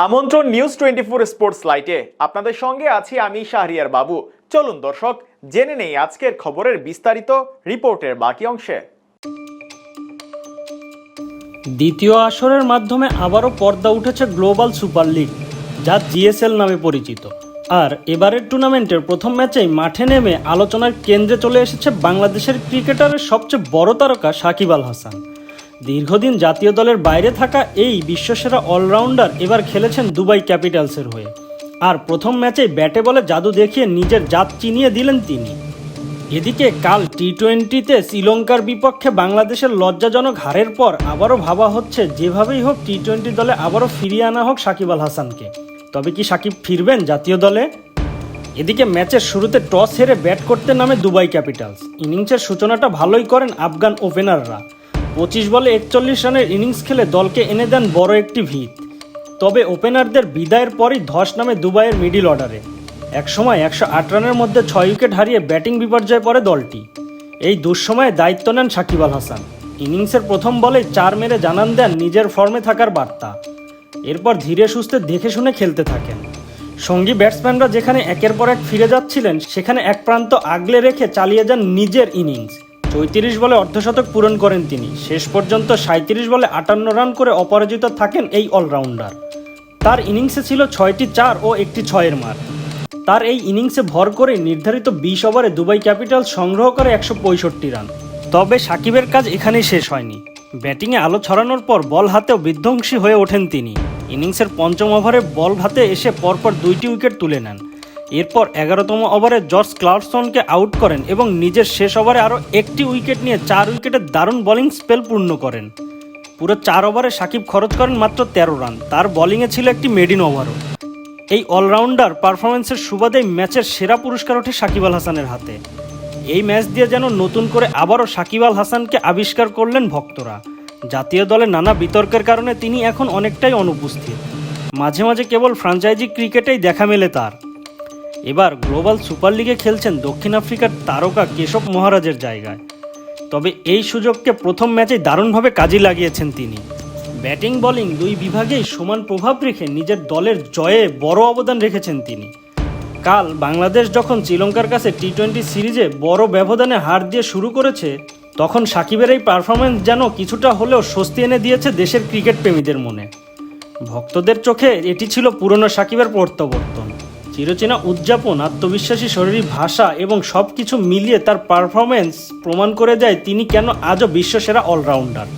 আমন্ত্রণ news twenty four sports লাইটে আপনাদের সঙ্গে আছি আমি শাহরিয়ার বাবু। চলুন দর্শক, জেনে নেই আজকের খবরের বিস্তারিত রিপোর্টের বাকি অংশে। দ্বিতীয় আসরের মাধ্যমে আবারও পর্দা উঠেছে গ্লোবাল সুপার লিগ যা জিএসএল নামে পরিচিত। আর এবারের টুর্নামেন্টের প্রথম ম্যাচেই মাঠে নেমে আলোচনার কেন্দ্রে চলে এসেছে বাংলাদেশের ক্রিকেটারের সবচেয়ে বড় তারকা সাকিব আল হাসান। দীর্ঘদিন জাতীয় দলের বাইরে থাকা এই বিশ্বসেরা অলরাউন্ডার এবার খেলেছেন দুবাই ক্যাপিটালসের হয়ে। আর প্রথম ম্যাচেই ব্যাটে বলে জাদু দেখিয়ে নিজের জাত চিনিয়ে দিলেন তিনি। এদিকে কাল টি টোয়েন্টিতে শ্রীলঙ্কার বিপক্ষে বাংলাদেশের লজ্জাজনক হারের পর আবারও ভাবা হচ্ছে যেভাবেই হোক টি টোয়েন্টি দলে আবারও ফিরিয়ে আনা হোক সাকিব আল হাসানকে। তবে কি সাকিব ফিরবেন জাতীয় দলে? এদিকে ম্যাচের শুরুতে টস হেরে ব্যাট করতে নামে দুবাই ক্যাপিটালস। ইনিংসের সূচনাটা ভালোই করেন আফগান ওপেনাররা। পঁচিশ বলে একচল্লিশ রানের ইনিংস খেলে দলকে এনে দেন বড় একটি ভিত। তবে ওপেনারদের বিদায়ের পরই ধস নামে দুবাইয়ের মিডিল অর্ডারে। একসময় একশো আট রানের মধ্যে ছয় উইকেট হারিয়ে ব্যাটিং বিপর্যয়ে পড়ে দলটি। এই দুঃসময়ে দায়িত্ব নেন সাকিব আল হাসান। ইনিংসের প্রথম বলে চার মেরে জানান দেন নিজের ফর্মে থাকার বার্তা। এরপর ধীরে সুস্থে দেখে শুনে খেলতে থাকেন। সঙ্গী ব্যাটসম্যানরা যেখানে একের পর এক ফিরে যাচ্ছিলেন, সেখানে এক প্রান্ত আগলে রেখে চালিয়ে যান নিজের ইনিংস। চৌত্রিশ বলে অর্ধশতক পূরণ করেন তিনি। শেষ পর্যন্ত সাঁত্রিশ বলে আটান্ন রান করে অপরাজিত থাকেন এই অলরাউন্ডার। তার ইনিংসে ছিল ছয়টি চার ও একটি ছয়ের মার। তার এই ইনিংসে ভর করে নির্ধারিত বিশ ওভারে দুবাই ক্যাপিটাল সংগ্রহ করে একশো পঁয়ষট্টি রান। তবে সাকিবের কাজ এখানেই শেষ হয়নি। ব্যাটিংয়ে আলো ছড়ানোর পর বল হাতেও বিধ্বংসী হয়ে ওঠেন তিনি। ইনিংসের পঞ্চম ওভারে বল হাতে এসে পরপর দুইটি উইকেট তুলে নেন। এরপর এগারোতম ওভারে জর্জ ক্লার্কসনকে আউট করেন এবং নিজের শেষ ওভারে আরও একটি উইকেট নিয়ে চার উইকেটের দারুণ বোলিং স্পেল পূর্ণ করেন। পুরো চার ওভারে সাকিব খরচ করেন মাত্র তেরো রান। তার বোলিংয়ে ছিল একটি মেডিন ওভারও। এই অলরাউন্ডার পারফরমেন্সের সুবাদেই ম্যাচের সেরা পুরস্কার ওঠে সাকিব আল হাসানের হাতে। এই ম্যাচ দিয়ে যেন নতুন করে আবারও সাকিব আল হাসানকে আবিষ্কার করলেন ভক্তরা। জাতীয় দলে নানা বিতর্কের কারণে তিনি এখন অনেকটাই অনুপস্থিত। মাঝে মাঝে কেবল ফ্রাঞ্চাইজি ক্রিকেটেই দেখা মেলে তার। এবার গ্লোবাল সুপার লিগে খেলছেন দক্ষিণ আফ্রিকার তারকা কেশব মহারাজের জায়গায়। তবে এই সুযোগকে প্রথম ম্যাচে দারুণভাবে কাজে লাগিয়েছেন তিনি। ব্যাটিং, বোলিং দুই বিভাগেই সমান প্রভাব রেখে নিজের দলের জয়ে বড় অবদান রেখেছেন তিনি। কাল বাংলাদেশ যখন শ্রীলঙ্কার কাছে টি টোয়েন্টি সিরিজে বড় ব্যবধানে হার দিয়ে শুরু করেছে, তখন সাকিবের এই পারফরমেন্স যেন কিছুটা হলেও স্বস্তি এনে দিয়েছে দেশের ক্রিকেট প্রেমীদের মনে। ভক্তদের চোখে এটি ছিল পুরনো সাকিবের প্রত্যাবর্তন। চিরচেনা উদযাপন, আত্মবিশ্বাসী শরীরী ভাষা এবং সব কিছু মিলিয়ে তার পারফরমেন্স প্রমাণ করে যায় তিনি কেন আজও বিশ্বসেরা অলরাউন্ডার